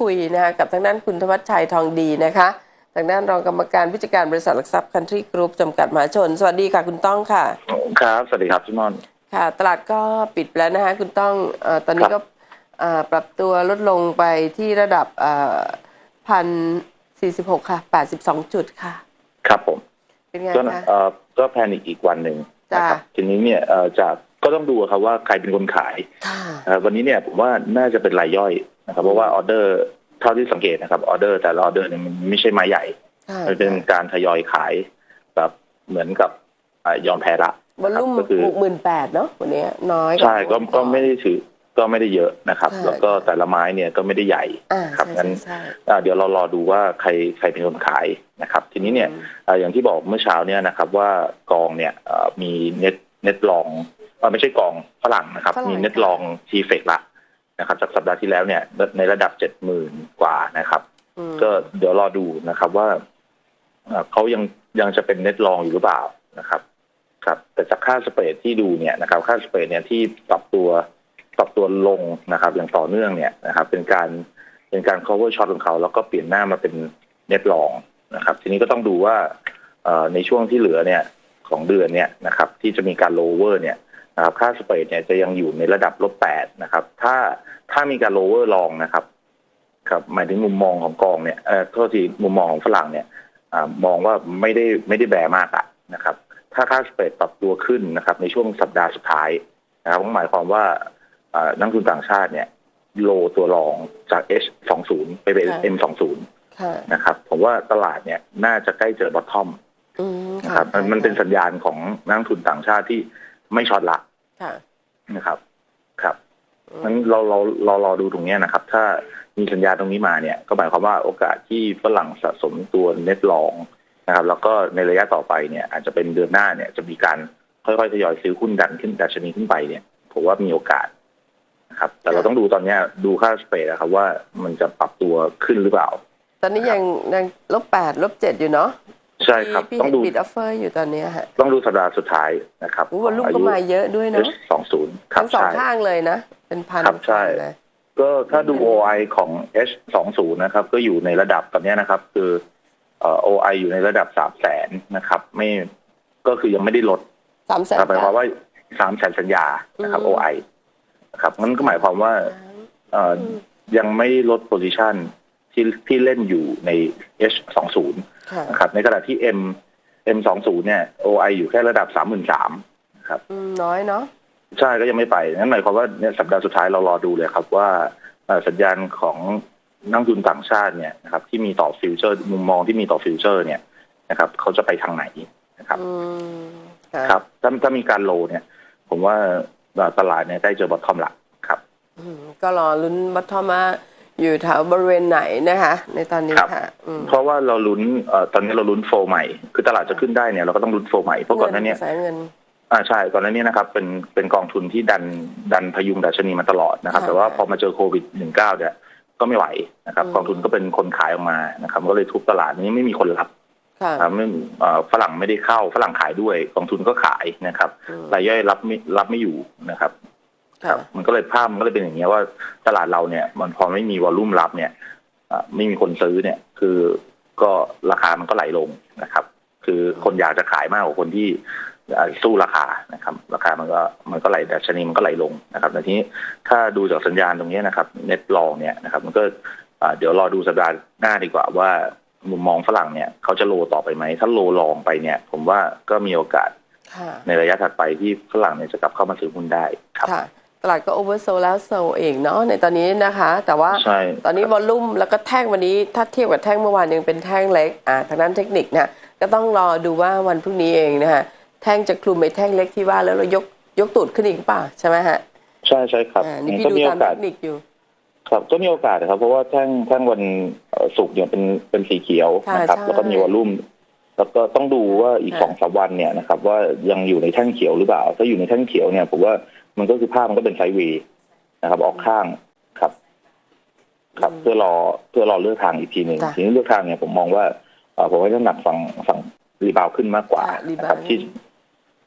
คุยนะคะกับทางด้านคุณธวัชชัยทองดีนะคะทางด้านรองกรรมการผู้จัดการบริษัทหลักทรัพย์คันทรีกรุ๊ปจำกัดมหาชน สวัสดีค่ะคุณต้องค่ะ ครับ สวัสดีครับพี่มอน ค่ะ ตลาดก็ปิดไปแล้วนะคะคุณต้องเออตอนนี้ครัก็บเอ่อปรับตัวลดลงไปที่ระดับพันสี่สิบหกค่ะแปดสิบสองจุดค่ะ ครับผม เป็นไงก็คะเอ่อก็แพนิกอีกวันหนึ่งจ้ะนะครับทีนี้เนี่ยเอ่อจาก ก็ต้องดูครับว่าใครเป็นคนขายค่ะเอ่อวันนี้เนี่ยผมว่าน่าจะเป็นรายย่อยนะครับ เพราะว่าออเดอร์เท่าที่สังเกตนะครับออเดอร์ แต่ละออเดอร์เนี่ยมันไม่ใช่ไม้ใหญ่ค่ะมันเป็นการทยอยขายแบบเหมือนกับอ่ายอมแพ้ละวอลลุ่มก็คือหกหมื่นแปดเนาะวันนี้น้อยว่าใช่ก็วันก็อนไม่ได้ถือก็ไม่ได้เยอะนะครับค่ะแล้วก็แต่ละไม้เนี่ยก็ไม่ได้ใหญ่อ่าครับใช่งั้นใช่อ่าเดี๋ยวเรารอดูว่าใครใครเป็นคนขายนะครับ ทีนี้เนี่ยอืมอ่าอย่างที่บอกเมื่อเช้าเนี่ยนะครับว่ากองเนี่ยเอ่อมีเน็ตเน็ตลองเอ่อ ไม่ใช่กองฝรั่งนะครับฝรั่งมีเน็ตค่ะลองทีเฟกละนะครับจากสัปดาห์ที่แล้วเนี่ย ในระดับเจ็ดหมื่นกว่านะครับอืมก็เดี๋ยวรอดูนะครับว่าเอ่อเขายังยังจะเป็นเน็ตลองอยู่หรือเปล่านะครับ ครับ แต่จากค่าสเปรดที่ดูเนี่ยนะครับ ค่าสเปรดเนี่ยที่ปรับตัวปรับตัวลงนะครับ อย่างต่อเนื่องเนี่ยนะครับ เป็นการเป็นการ cover short ของเขา แล้วก็เปลี่ยนหน้ามาเป็นเน็ตลองนะครับ ทีนี้ก็ต้องดูว่าเอ่อในช่วงที่เหลือเนี่ยของเดือนเนี่ยนะครับ ที่จะมีการ lower เนี่ย นะครับค่าสเปรดเนี่ยจะยังอยู่ในระดับลบแปดนะครับ ถ้าถ้ามีการ lower ลองนะครับ ครับ หมายถึงมุมมองของกองเนี่ยเอ่อโทษทีมุมมองของฝรั่งเนี่ยอามองว่าไม่ได้ไม่ได้แบมากอะนะครับ ถ้าค่าสเปรดปรับตัวขึ้นนะครับ ในช่วงสัปดาห์สุดท้ายนะครับก็หมายความว่าอ่านักทุนต่างชาติเนี่ย โลตัวรองจาก H 2 0ไปเป็นค่ะ M 2 0ค่ะนะครับ ผมว่าตลาดเนี่ยน่าจะใกล้เจอบอททอมอืมนะครับมันมันเป็นสัญญาณของนักทุนต่างชาติที่ ไม่ช็อตละค่ะนะครับครับงั้นเราเราเรารอดูตรงเนี้ยนะครับ ถ้ามีสัญญาณตรงนี้มาเนี่ย ก็หมายความว่าโอกาสที่ฝรั่งสะสมตัวเน็ตลองนะครับ แล้วก็ในระยะต่อไปเนี่ย อาจจะเป็นเดือนหน้าเนี่ยจะมีการค่อยๆทยอยซื้อหุ้นดันขึ้นดัชนีขึ้นไปเนี่ยผมว่ามีโอกาสนะครับ แต่เราต้องดูตอนเนี้ยดูค่าสเปรดนะครับ ว่ามันจะปรับตัวขึ้นหรือเปล่า ตอนนี้ยังยังลบแปดลบเจ็ดอยู่เนาะ ใช่ครับพี่ต้องดูบิดออฟเฟอร์อยู่ตอนเนี้ยฮะต้องดูสัปดาห์สุดท้ายนะครับอู้วอลลุ่มก็มาเยอะด้วยเนาะสองศูนย์ครัทั้บงสองใช่ข้างเลยนะ เป็นพันครับใช่เลยก็ถ้าดู OI ของ H 2 0นะครับ ก็อยู่ในระดับตอนเนี้ยนะครับ คือเอ่อ OI อยู่ในระดับสามแสนนะครับ ไม่ก็คือยังไม่ได้ลดสามแสนนะครับหมายความว่าสามแสนสัญญานะครับอืม OI นะครับงั้นก็หมายความว่าเอ่อยังไม่ลด position ที่ที่เล่นอยู่ใน H 2 0ค่ะนะครับในขณะที่ M M 2 0 เนี่ย OI อยู่แค่ระดับสามหมื่นสามครับอืมน้อยเนาะใช่ก็ยังไม่ไปงั้นหมายความว่าเนี่ยสัปดาห์สุดท้ายเรารอดูเลยครับว่าเอ่อสัญญาณของนักลงทุนต่างชาติเนี่ยนะครับที่มีต่อฟิวเจอร์มุมมองที่มีต่อฟิวเจอร์ เนี่ยนะครับเขาจะไปทางไหนนะครับอืมค่ะครับถ้าถ้ามีการโลเนี่ย ผมว่าเอ่อตลาดเนี่ยใกล้เจอบอททอมละครับอืมก็รอลุ้นบัตทอมว่า อยู่แถวบริเวณไหนนะคะ ในตอนนี้ครับค่ะอืมเพราะว่าเราลุ้นเอ่อตอนนี้เราลุ้นโฟลใหม่ คือตลาดจะขึ้นได้เนี่ยเราก็ต้องลุ้นโฟลใหม่เพราะก่อนหน้าเนี้กระแสเงินอ่าใช่ก่อนหน้านี้นะครับเป็นเป็นกองทุนที่ดันดันพยุงดัชนีมาตลอดนะครับค่ะแต่ว่าพอมาเจอโควิด -19 เนี่ยก็ไม่ไหวนะครับอืมกองทุนก็เป็นคนขายออกมานะครับ ก็เลยทุบตลาดนี้ไม่มีคนรับค่ะอ่าไม่เอ่อฝรั่งไม่ได้เข้าฝรั่งขายด้วย กองทุนก็ขายนะครับอืมรายย่อยรับไม่รับไม่อยู่นะครับค่ะ มันก็เลยภาพมันก็เลยเป็นอย่างเงี้ยว่าตลาดเราเนี่ย มันพอไม่มีวอลลุ่มรับเนี่ยอ่าไม่มีคนซื้อเนี่ย คือก็ราคามันก็ไหลลงนะครับ คือคนอยากจะขายมากกว่าคนที่อ่าสู้ราคานะครับ ราคามันก็มันก็ไหลดัชนีมันก็ไหลลงนะครับแต่ทีนี้ถ้าดูจากสัญญาณตรงเนี้ยนะครับเน็ตลองเนี่ยนะครับ มันก็อ่าเดี๋ยวรอดูสัปดาห์หน้าดีกว่าว่ามุมมองฝรั่งเนี่ยเขาจะโลต่อไปไหม ถ้าโลลองไปเนี่ย ผมว่าก็มีโอกาสค่ะในระยะถัดไปที่ฝรั่งเนี่ยจะกลับเข้ามาซื้อหุ้นได้ครับค่ะ ตลาดก็โอเวอร์โซแล้วโซเองเนาะในตอนนี้นะคะ แต่ว่าใช่ตอนนี้วอลลุ่มแล้วก็แท่งวันนี้ถ้าเทียบกับแท่งเมื่อวานยังเป็นแท่งเล็กอ่าทางด้านเทคนิคนะก็ต้องรอดูว่าวันพรุ่งนี้เองนะคะแท่งจะคลุมไปแท่งเล็กที่ว่าแล้วเรายกยกตูดขึ้นอีกหรือเปล่าใช่ไหมฮะใช่ใช่ครับอ่านี่มันพี่ก็ดูมีตาโอมกาเทสคนิคอยู่ครับก็มีโอกาสนะครับ เพราะว่าแท่งแท่งวันเอ่อศุกร์เนี่ยเป็นเป็นสีเขียวค่ะนะครับใช่แล้วก็มีวอลลุ่มแล้วก็ต้องดูว่าอีกค่ะสองสามวันเนี่ยนะครับ ว่ายังอยู่ในแท่งเขียวหรือเปล่า ถ้าอยู่ในแท่งเขียวเนี่ยผมว่า มันก็คือภาพมันก็เป็นไซด์เวย์นะครับ ออกข้างครับ ครับ เพื่อรอเพื่อรอเลือกทางอีกทีหนึ่งจ้ะทีนี้เลือกทางเนี่ยผมมองว่าเอ่อผมให้น้ำหนักฝั่งฝั่งรีบาวขึ้นมากกว่าค่ะรีบาวนะครับที่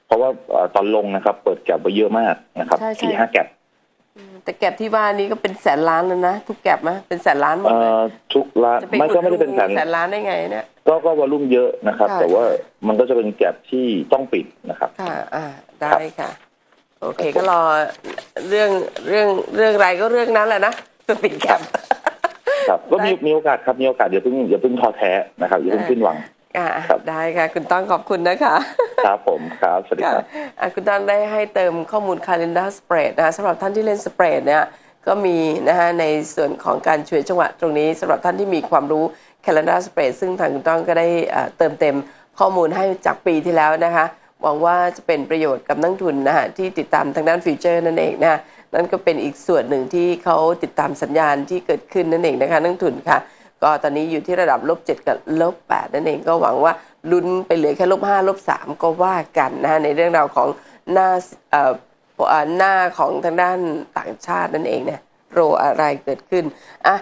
เพราะว่าเอ่อตอนลงนะครับ เปิดแก็บไปเยอะมากนะครับใช่ใช่สี่ห้าแก็บแต่แก็บที่ว่านี้ก็เป็นแสนล้านแล้วนะทุกแก็บไหมเป็นแสนล้านหมดเอ่เลยอทุกร้านจะไม่ก็ไม่ได้เป็นแสนแสนล้านได้ไงเนี่ยก็ก็วอลุ่มเยอะนะครับค่ะแต่ว่ามันก็จะเป็นแก็บที่ต้องปิดนะครับ ค่ะอ่าได้ค่ะ โอเคก็รอเรื่องเรื่องเรื่องอะไรก็เรื่องนั้นแหละนะสปีดแคปครับก็มีได้มีโอกาสครับมีโอกาสอย่าเพิ่งอย่าเพิ่งท้อแท้นะครับอย่าเพิ่งสิ้นหวังอ่าครับได้ค่ะ คุณต้องขอบคุณนะคะ ครับผมครับสวัสดีค่ะครับอะคุณตั้งได้ให้เติมข้อมูล calendar spread นะคะสำหรับท่านที่เล่น spread เนี่ยก็มีนะคะในส่วนของการช่วยจังหวะตรงนี้สำหรับท่านที่มีความรู้ calendar spread ซึ่งทางคุณต้องก็ได้เอ่อเติมเต็มข้อมูลให้จากปีที่แล้วนะคะ หวังว่าจะเป็นประโยชน์กับนักทุนนะคะที่ติดตามทางด้านฟิวเจอร์นั่นเองนะนั่นก็เป็นอีกส่วนหนึ่งที่เขาติดตามสัญญาณที่เกิดขึ้นนั่นเองนะคะนักทุนค่ะ ก็ตอนนี้อยู่ที่ระดับลบ7กับลบ8นั่นเองก็หวังว่าลุ้นไปเหลือแค่ลบ5ลบ3ก็ว่ากันนะฮะในเรื่องราวของหน้าอ่อเอ่อหน้าของทางด้านต่างชาตินั่นเองเนี่ยโรอะไรเกิดขึ้นอะ